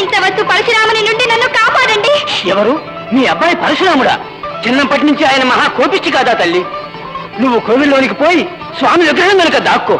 వధించవచ్చు పరశురాముని నుండి నన్ను కాపాడండి. ఎవరు? మీ అబ్బాయి పరశురాముడా? చిన్నప్పటి నుంచి ఆయన మహా కోపిష్టి కాదా తల్లి? నువ్వు కోవిల్లోనికి పోయి స్వామి విగ్రహం కనుక దాక్కో.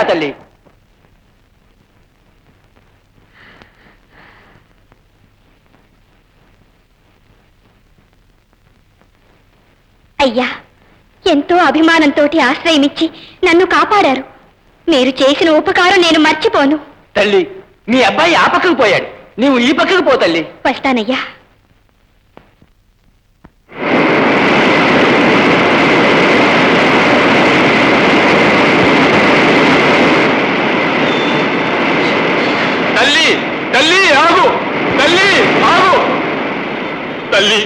రా తల్లి. అయ్యా ఎంతో అభిమానంతో ఆశ్రయమిచ్చి నన్ను కాపాడారు. మీరు చేసిన ఉపకారం నేను మర్చిపోను. తల్లి మీ అబ్బాయి ఆ పక్కకు పోయాడు. నీవు ఈ పక్కకు పో తల్లి. వస్తానయ్యా. తల్లి తల్లి ఆగు తల్లి ఆగు. తల్లి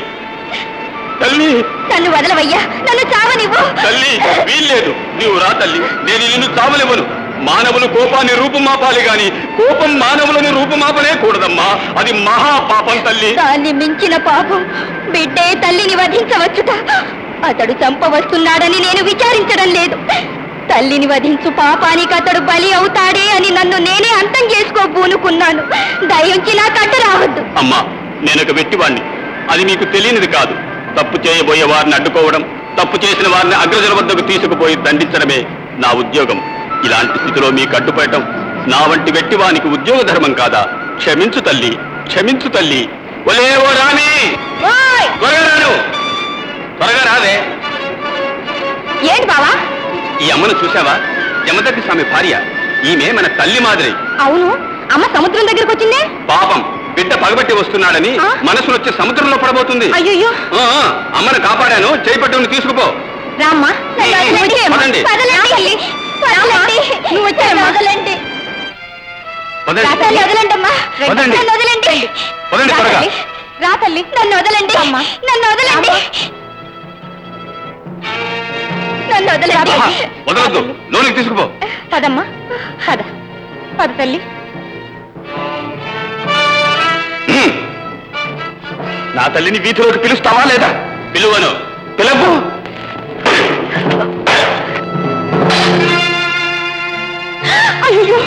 తల్లి. నన్ను వదలవయ్యా నన్ను చావనివ్వు. తల్లి వీల్లేదు. నీవు రా తల్లి నేను నిన్ను చావలేవను మానవులు కోపాన్ని రూపుమాపాలి గాని కోపం మానవులను రూపుమాపనే కూడదమ్మా అది మహా పాపం తల్లి. దాన్ని మించిన పాపం బిడ్డే తల్లిని వధించవచ్చుట. అతడు చంపవస్తున్నాడని నేను విచారించడం లేదు. తల్లిని వధించు పాపానికి అతడు బలి అవుతాడే అని నన్ను నేనే అంతం చేసుకోబూనుకున్నాను దయించి నా కట్ట రావద్దు. అమ్మా నేనొక వెట్టివాణ్ణి అది మీకు తెలియనిది కాదు. తప్పు చేయబోయే వారిని అడ్డుకోవడం తప్పు చేసిన వారిని అగ్రజుల వద్దకు తీసుకుపోయి దండించడమే నా ఉద్యోగం. ఇలాంటి స్థితిలో మీకు అడ్డుపడటం నా వంటి వెట్టివానికి ఉద్యోగ ధర్మం కాదా? క్షమించు తల్లి క్షమించు తల్లి. ఒలే ఓ రాణి! ఓయ్! త్వరగా రాను. త్వరగా రాదే ఏంటి బావా? ఈ అమ్మను చూసావా యమదగ్గి స్వామి భార్య. ఈమె మన తల్లి మాదిరి. అవును. అమ్మ సముద్రం దగ్గరకు వచ్చిందే? పాపం. బిడ్డ పగబట్టి వస్తున్నాడని ఆ? మనసులో వచ్చి సముద్రంలో పడబోతుంది. అయ్యో అమ్మను కాపాడాను. చేపట్టుకుని తీసుకుపో. రామ్మా. నన్ను. రా తల్లి. నన్ను వదలండి. నన్ను వదలండి. నన్ను వదలండి. నన్ను వదలండి. ఆహా, వదలొద్దు. లోనికి తీసుకుపో. పదమ్మా. పద. పద తల్లి. నా తల్లిని వీధిలోకి పిలుస్తావా లేదా? పిలువను. పిలవు. అయ్యో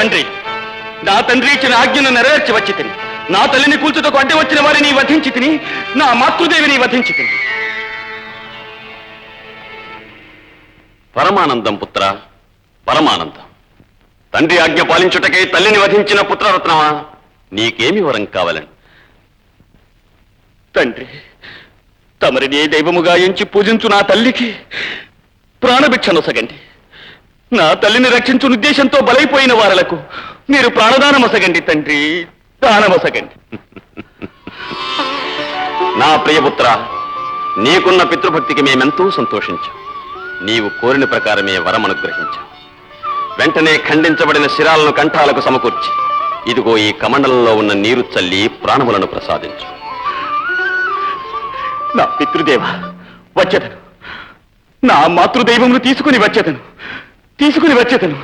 తండ్రి. నా తండ్రి ఇచ్చిన ఆజ్ఞను నెరవేర్చి వచ్చి తిని. నా తల్లిని కూల్చుటకు అడ్డి వచ్చిన వారిని వధించి తిని. నా మాతృదేవిని వధించి తిని. పరమానందం పుత్ర పరమానందం. తండ్రి ఆజ్ఞ పాలించుటకై తల్లిని వధించిన పుత్రరత్నమా? నీకేమి వరం కావాలని? తండ్రి తమరిని దైవముగా ఎంచి పూజించు నా తల్లికి ప్రాణభిక్షనొసగండి నా తల్లిని రక్షించు ఉద్దేశంతో బలైపోయిన వారలకు మీరు ప్రాణదానమసగండి తండ్రి దానమసగండి నా ప్రియపుత్ర నీకున్న పితృభక్తికి మేమెంతో సంతోషించాం. నీవు కోరిన ప్రకారమే వరం అనుగ్రహించాం. వెంటనే ఖండించబడిన శిరాలను కంఠాలకు సమకూర్చి ఇదిగో ఈ కమండలంలో ఉన్న నీరు చల్లి ప్రాణములను ప్రసాదించు. నా పితృదేవ వచ్చేదను. నా మాతృదైవమును తీసుకుని వచ్చేదను. తీసుకుని వచ్చేతను.